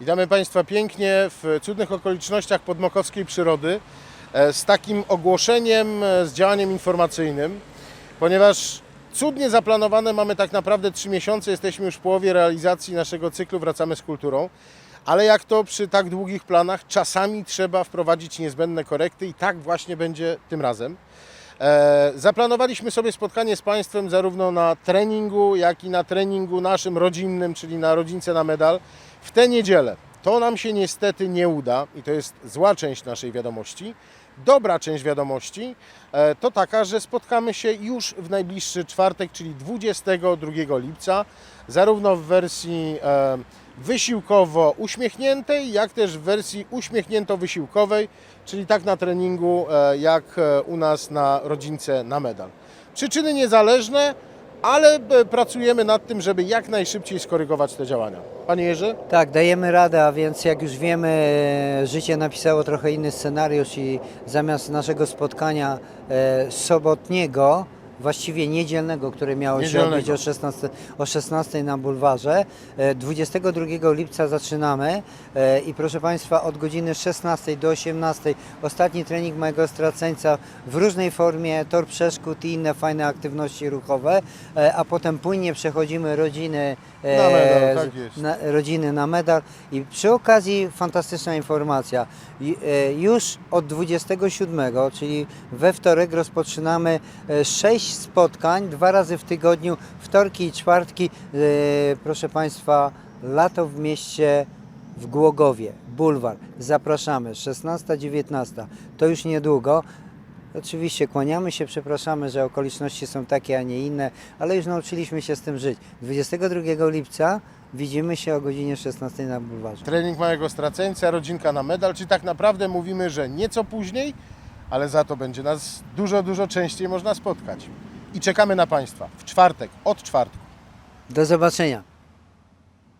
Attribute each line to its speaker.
Speaker 1: Witamy Państwa pięknie w cudnych okolicznościach podmokowskiej przyrody e, z takim ogłoszeniem, e, z działaniem informacyjnym, ponieważ cudnie zaplanowane mamy tak naprawdę trzy miesiące, jesteśmy już w połowie realizacji naszego cyklu Wracamy z kulturą, ale jak to przy tak długich planach, czasami trzeba wprowadzić niezbędne korekty i tak właśnie będzie tym razem. E, Zaplanowaliśmy sobie spotkanie z Państwem zarówno na treningu, jak i na treningu naszym rodzinnym, czyli na rodzince na medal w tę niedzielę. To nam się niestety nie uda i to jest zła część naszej wiadomości. Dobra część wiadomości e, to taka, że spotkamy się już w najbliższy czwartek, czyli 22 lipca, zarówno w wersji e, wysiłkowo uśmiechniętej, jak też w wersji uśmiechnięto-wysiłkowej, czyli tak na treningu, e, jak u nas na rodzince na medal. Przyczyny niezależne, ale e, pracujemy nad tym, żeby jak najszybciej skorygować te działania. Panie Jerzy?
Speaker 2: Tak, dajemy radę, a więc jak już wiemy, e, życie napisało trochę inny scenariusz i zamiast naszego spotkania e, sobotniego, właściwie niedzielnego, które miało się odbyć o 16, o 16 na bulwarze, e, 22 lipca zaczynamy. E, i proszę Państwa od godziny 16 do 18 ostatni trening mojego straceńca w różnej formie, tor przeszkód i inne fajne aktywności ruchowe, e, a potem płynnie przechodzimy rodziny e,
Speaker 1: Na medal, tak
Speaker 2: na, rodziny na medal. I przy okazji fantastyczna informacja. E, Już od 27, czyli we wtorek rozpoczynamy e, sześć spotkań, dwa razy w tygodniu, wtorki i czwartki. E, Proszę Państwa, lato w mieście w Głogowie, bulwar. Zapraszamy, 16-19. To już niedługo. Oczywiście kłaniamy się, przepraszamy, że okoliczności są takie, a nie inne, ale już nauczyliśmy się z tym żyć. 22 lipca widzimy się o godzinie 16 na bulwarze.
Speaker 1: Trening małego straceńca, rodzinka na medal, czyli tak naprawdę mówimy, że nieco później, ale za to będzie nas dużo, dużo częściej można spotkać. I czekamy na Państwa w czwartek, od czwartku.
Speaker 2: Do zobaczenia.